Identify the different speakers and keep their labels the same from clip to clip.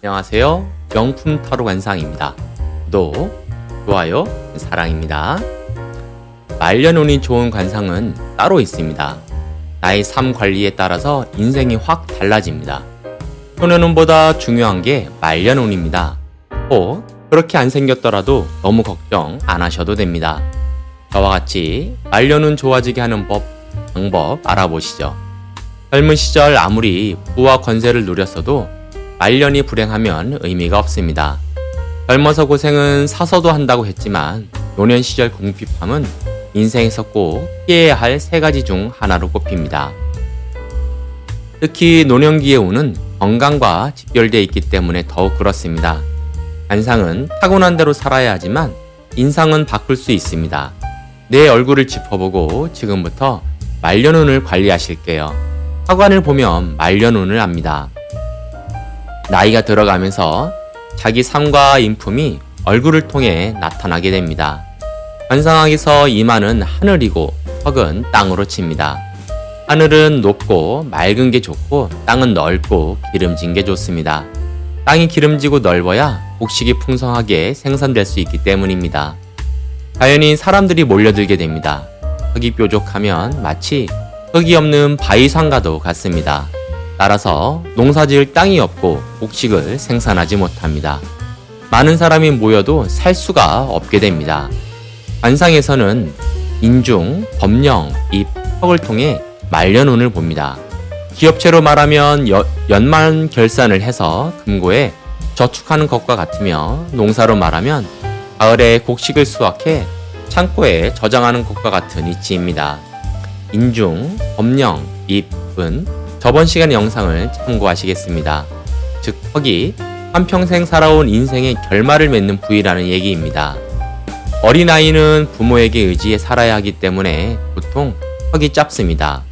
Speaker 1: 안녕하세요. 명품 타로 관상입니다. 구독, 좋아요, 사랑입니다. 말년운이 좋은 관상은 따로 있습니다. 나의 삶 관리에 따라서 인생이 확 달라집니다. 소년운보다 중요한 게 말년운입니다. 혹 그렇게 안 생겼더라도 너무 걱정 안 하셔도 됩니다. 저와 같이 말년운 좋아지게 하는 법, 방법 알아보시죠. 젊은 시절 아무리 부와 권세를 누렸어도 말년이 불행하면 의미가 없습니다. 젊어서 고생은 사서도 한다고 했지만 노년 시절 궁핍함은 인생에서 꼭 피해야 할 세 가지 중 하나로 꼽힙니다. 특히 노년기의 운은 건강과 직결되어 있기 때문에 더욱 그렇습니다. 관상은 타고난 대로 살아야 하지만 인상은 바꿀 수 있습니다. 내 얼굴을 짚어보고 지금부터 말년운을 관리하실게요. 화관을 보면 말년운을 압니다. 나이가 들어가면서 자기 삶과 인품이 얼굴을 통해 나타나게 됩니다. 관상학에서 이마는 하늘이고 턱은 땅으로 칩니다. 하늘은 높고 맑은 게 좋고 땅은 넓고 기름진 게 좋습니다. 땅이 기름지고 넓어야 곡식이 풍성하게 생산될 수 있기 때문입니다. 자연히 사람들이 몰려들게 됩니다. 흙이 뾰족하면 마치 흙이 없는 바위산과도 같습니다. 따라서 농사지을 땅이 없고 곡식을 생산하지 못합니다. 많은 사람이 모여도 살 수가 없게 됩니다. 관상에서는 인중, 법령, 입, 턱을 통해 말년운을 봅니다. 기업체로 말하면 여- 연말 결산을 해서 금고에 저축하는 것과 같으며 농사로 말하면 가을에 곡식을 수확해 창고에 저장하는 것과 같은 이치입니다. 인중, 법령, 입은 저번 시간 영상을 참고하시겠습니다. 즉, 턱이 한평생 살아온 인생의 결말을 맺는 부위라는 얘기입니다. 어린아이는 부모에게 의지해 살아야 하기 때문에 보통 턱이 짧습니다.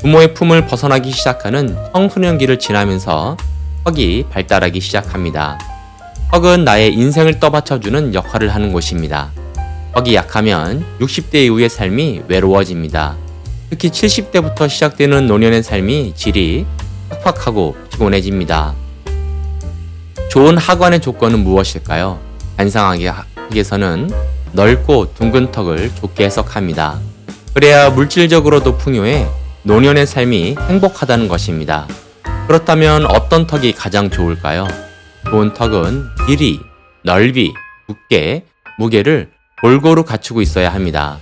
Speaker 1: 부모의 품을 벗어나기 시작하는 청소년기를 지나면서 턱이 발달하기 시작합니다. 턱은 나의 인생을 떠받쳐주는 역할을 하는 곳입니다. 턱이 약하면 60대 이후의 삶이 외로워집니다. 특히 70대부터 시작되는 노년의 삶이 질이 팍팍하고 피곤해집니다. 좋은 하관의 조건은 무엇일까요? 관상학에서는 넓고 둥근 턱을 좋게 해석합니다. 그래야 물질적으로도 풍요해 노년의 삶이 행복하다는 것입니다. 그렇다면 어떤 턱이 가장 좋을까요? 좋은 턱은 길이, 넓이, 두께, 무게를 골고루 갖추고 있어야 합니다.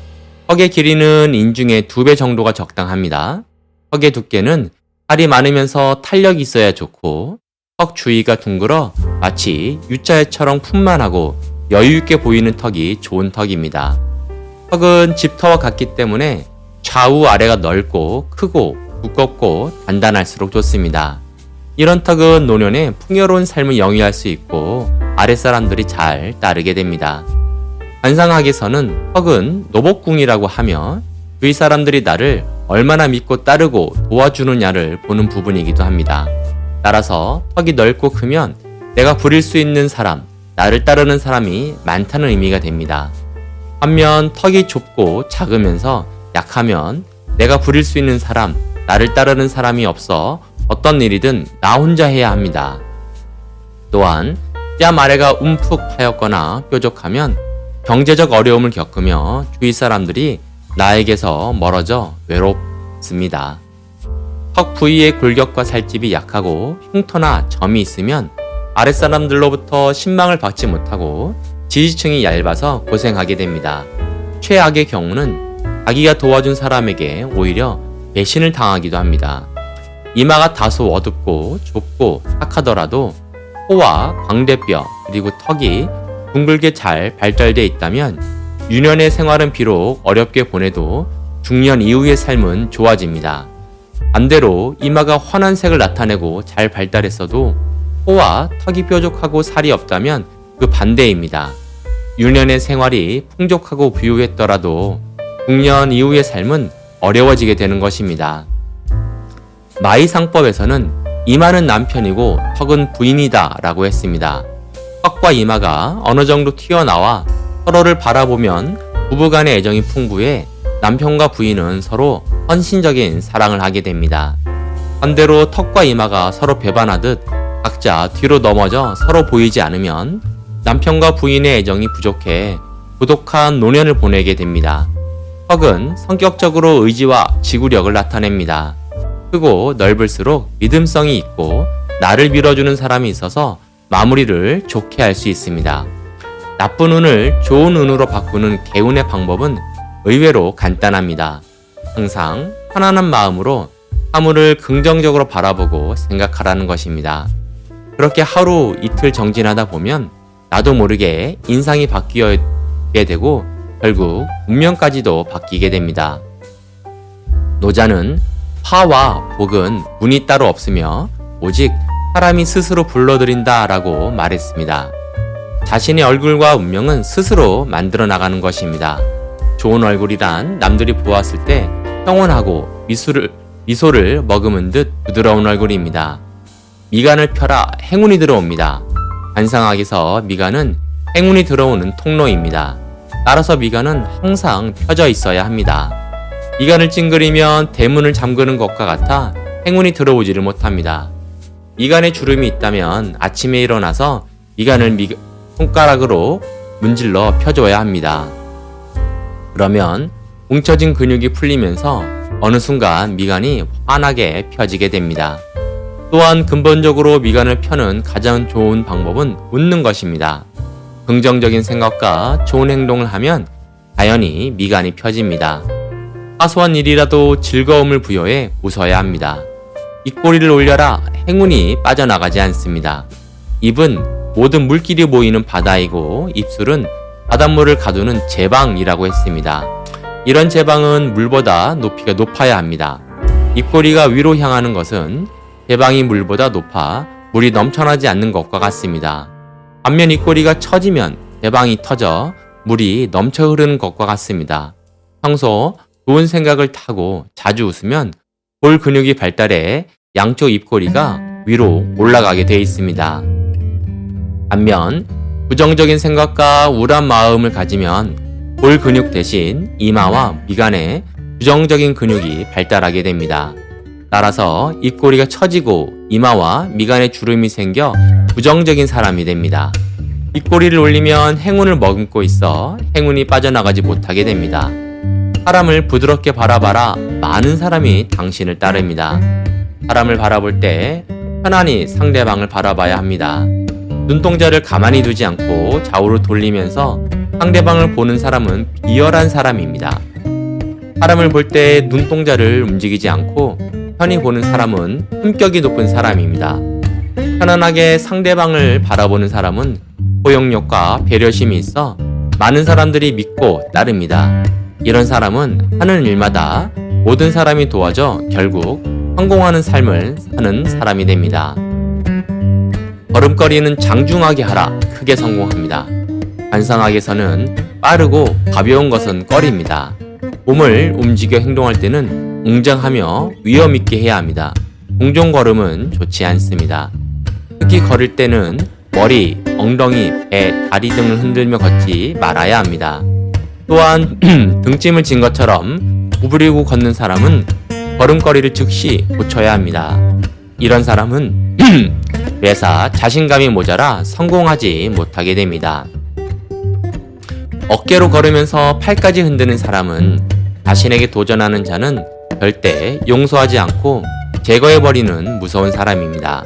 Speaker 1: 턱의 길이는 인중의 두배 정도가 적당합니다. 턱의 두께는 살이 많으면서 탄력이 있어야 좋고 턱 주위가 둥글어 마치 U자처럼 풍만하고 여유있게 보이는 턱이 좋은 턱입니다. 턱은 집터와 같기 때문에 좌우 아래가 넓고 크고 두껍고 단단할수록 좋습니다. 이런 턱은 노년에 풍요로운 삶을 영위할 수 있고 아랫사람들이 잘 따르게 됩니다. 관상학에서는 턱은 노복궁이라고 하며 위 사람들이 나를 얼마나 믿고 따르고 도와주느냐를 보는 부분이기도 합니다. 따라서 턱이 넓고 크면 내가 부릴 수 있는 사람, 나를 따르는 사람이 많다는 의미가 됩니다. 반면 턱이 좁고 작으면서 약하면 내가 부릴 수 있는 사람, 나를 따르는 사람이 없어 어떤 일이든 나 혼자 해야 합니다. 또한 뺨 아래가 움푹 파였거나 뾰족하면 경제적 어려움을 겪으며 주위 사람들이 나에게서 멀어져 외롭습니다. 턱 부위의 골격과 살집이 약하고 흉터나 점이 있으면 아랫사람들로부터 신망을 받지 못하고 지지층이 얇아서 고생하게 됩니다. 최악의 경우는 자기가 도와준 사람에게 오히려 배신을 당하기도 합니다. 이마가 다소 어둡고 좁고 탁하더라도 코와 광대뼈 그리고 턱이 둥글게 잘 발달돼 있다면 유년의 생활은 비록 어렵게 보내도 중년 이후의 삶은 좋아집니다. 반대로 이마가 환한 색을 나타내고 잘 발달했어도 코와 턱이 뾰족하고 살이 없다면 그 반대입니다. 유년의 생활이 풍족하고 부유했더라도 중년 이후의 삶은 어려워지게 되는 것입니다. 마이상법에서는 이마는 남편이고 턱은 부인이다 라고 했습니다. 턱과 이마가 어느 정도 튀어나와 서로를 바라보면 부부간의 애정이 풍부해 남편과 부인은 서로 헌신적인 사랑을 하게 됩니다. 반대로 턱과 이마가 서로 배반하듯 각자 뒤로 넘어져 서로 보이지 않으면 남편과 부인의 애정이 부족해 고독한 노년을 보내게 됩니다. 턱은 성격적으로 의지와 지구력을 나타냅니다. 크고 넓을수록 믿음성이 있고 나를 밀어주는 사람이 있어서 마무리를 좋게 할 수 있습니다. 나쁜 운을 좋은 운으로 바꾸는 개운의 방법은 의외로 간단합니다. 항상 편안한 마음으로 사물을 긍정적으로 바라보고 생각하라는 것입니다. 그렇게 하루 이틀 정진하다 보면 나도 모르게 인상이 바뀌게 되고 결국 운명까지도 바뀌게 됩니다. 노자는 화와 복은 운이 따로 없으며 오직 사람이 스스로 불러들인다 라고 말했습니다. 자신의 얼굴과 운명은 스스로 만들어 나가는 것입니다. 좋은 얼굴이란 남들이 보았을 때 평온하고 미소를, 미소를 머금은 듯 부드러운 얼굴입니다. 미간을 펴라 행운이 들어옵니다. 관상학에서 미간은 행운이 들어오는 통로입니다. 따라서 미간은 항상 펴져 있어야 합니다. 미간을 찡그리면 대문을 잠그는 것과 같아 행운이 들어오지를 못합니다. 미간에 주름이 있다면 아침에 일어나서 미간을 미, 손가락으로 문질러 펴줘야 합니다. 그러면 뭉쳐진 근육이 풀리면서 어느 순간 미간이 환하게 펴지게 됩니다. 또한 근본적으로 미간을 펴는 가장 좋은 방법은 웃는 것입니다. 긍정적인 생각과 좋은 행동을 하면 자연히 미간이 펴집니다. 사소한 일이라도 즐거움을 부여해 웃어야 합니다. 입꼬리를 올려라 행운이 빠져나가지 않습니다. 입은 모든 물길이 모이는 바다이고 입술은 바닷물을 가두는 제방이라고 했습니다. 이런 제방은 물보다 높이가 높아야 합니다. 입꼬리가 위로 향하는 것은 제방이 물보다 높아 물이 넘쳐나지 않는 것과 같습니다. 반면 입꼬리가 처지면 제방이 터져 물이 넘쳐 흐르는 것과 같습니다. 평소 좋은 생각을 타고 자주 웃으면 볼 근육이 발달해 양쪽 입꼬리가 위로 올라가게 되어 있습니다. 반면 부정적인 생각과 우울한 마음을 가지면 볼 근육 대신 이마와 미간에 부정적인 근육이 발달하게 됩니다. 따라서 입꼬리가 처지고 이마와 미간에 주름이 생겨 부정적인 사람이 됩니다. 입꼬리를 올리면 행운을 머금고 있어 행운이 빠져나가지 못하게 됩니다. 사람을 부드럽게 바라봐라 많은 사람이 당신을 따릅니다. 사람을 바라볼 때 편안히 상대방을 바라봐야 합니다. 눈동자를 가만히 두지 않고 좌우로 돌리면서 상대방을 보는 사람은 비열한 사람입니다. 사람을 볼 때 눈동자를 움직이지 않고 편히 보는 사람은 품격이 높은 사람입니다. 편안하게 상대방을 바라보는 사람은 포용력과 배려심이 있어 많은 사람들이 믿고 따릅니다. 이런 사람은 하는 일마다 모든 사람이 도와줘 결국 성공하는 삶을 사는 사람이 됩니다. 걸음걸이는 장중하게 하라 크게 성공합니다. 관상학에서는 빠르고 가벼운 것은 꺼리입니다. 몸을 움직여 행동할 때는 웅장하며 위험 있게 해야 합니다. 공중 걸음은 좋지 않습니다. 특히 걸을 때는 머리, 엉덩이, 배, 다리 등을 흔들며 걷지 말아야 합니다. 또한 등짐을 진 것처럼 구부리고 걷는 사람은 걸음걸이를 즉시 고쳐야 합니다. 이런 사람은 매사 자신감이 모자라 성공하지 못하게 됩니다. 어깨로 걸으면서 팔까지 흔드는 사람은 자신에게 도전하는 자는 절대 용서하지 않고 제거해버리는 무서운 사람입니다.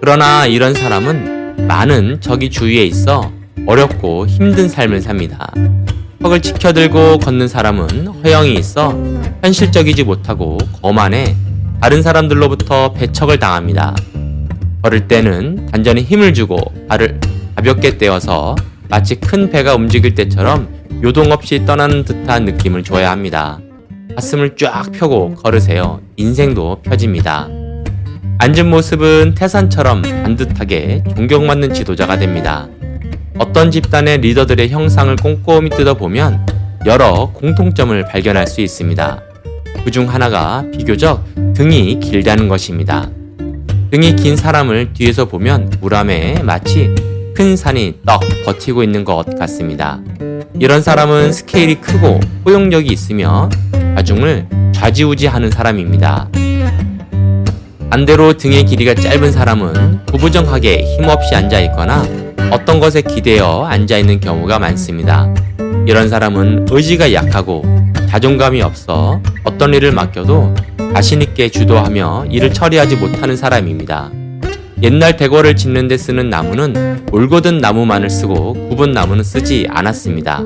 Speaker 1: 그러나 이런 사람은 많은 적이 주위에 있어 어렵고 힘든 삶을 삽니다. 턱을 치켜들고 걷는 사람은 허영이 있어 현실적이지 못하고 거만해 다른 사람들로부터 배척을 당합니다. 걸을 때는 단전에 힘을 주고 발을 가볍게 떼어서 마치 큰 배가 움직일 때처럼 요동 없이 떠나는 듯한 느낌을 줘야 합니다. 가슴을 쫙 펴고 걸으세요. 인생도 펴집니다. 앉은 모습은 태산처럼 반듯하게 존경받는 지도자가 됩니다. 어떤 집단의 리더들의 형상을 꼼꼼히 뜯어보면 여러 공통점을 발견할 수 있습니다. 그중 하나가 비교적 등이 길다는 것입니다. 등이 긴 사람을 뒤에서 보면 우람에 마치 큰 산이 떡 버티고 있는 것 같습니다. 이런 사람은 스케일이 크고 포용력이 있으며 좌중을 좌지우지하는 사람입니다. 반대로 등의 길이가 짧은 사람은 구부정하게 힘없이 앉아 있거나 어떤 것에 기대어 앉아 있는 경우가 많습니다. 이런 사람은 의지가 약하고 자존감이 없어 어떤 일을 맡겨도 자신있게 주도하며 일을 처리하지 못하는 사람입니다. 옛날 대궐을 짓는 데 쓰는 나무는 올곧은 나무만을 쓰고 굽은 나무는 쓰지 않았습니다.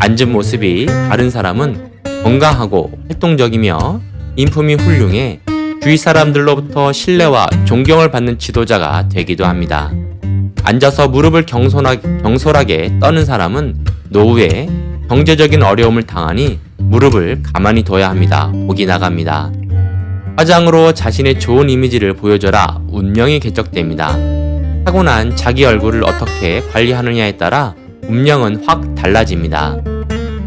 Speaker 1: 앉은 모습이 다른 사람은 건강하고 활동적이며 인품이 훌륭해 주위 사람들로부터 신뢰와 존경을 받는 지도자가 되기도 합니다. 앉아서 무릎을 경솔하게, 경솔하게 떠는 사람은 노후에 경제적인 어려움을 당하니 무릎을 가만히 둬야 합니다. 복이 나갑니다. 화장으로 자신의 좋은 이미지를 보여줘라 운명이 개척됩니다. 타고난 자기 얼굴을 어떻게 관리하느냐에 따라 운명은 확 달라집니다.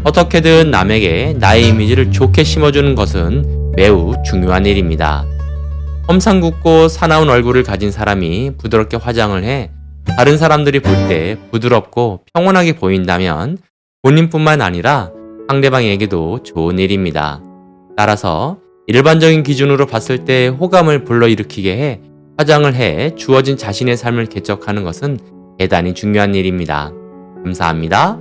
Speaker 1: 어떻게든 남에게 나의 이미지를 좋게 심어주는 것은 매우 중요한 일입니다. 험상궂고 사나운 얼굴을 가진 사람이 부드럽게 화장을 해 다른 사람들이 볼 때 부드럽고 평온하게 보인다면 본인뿐만 아니라 상대방에게도 좋은 일입니다. 따라서 일반적인 기준으로 봤을 때 호감을 불러일으키게 해 화장을 해 주어진 자신의 삶을 개척하는 것은 대단히 중요한 일입니다. 감사합니다.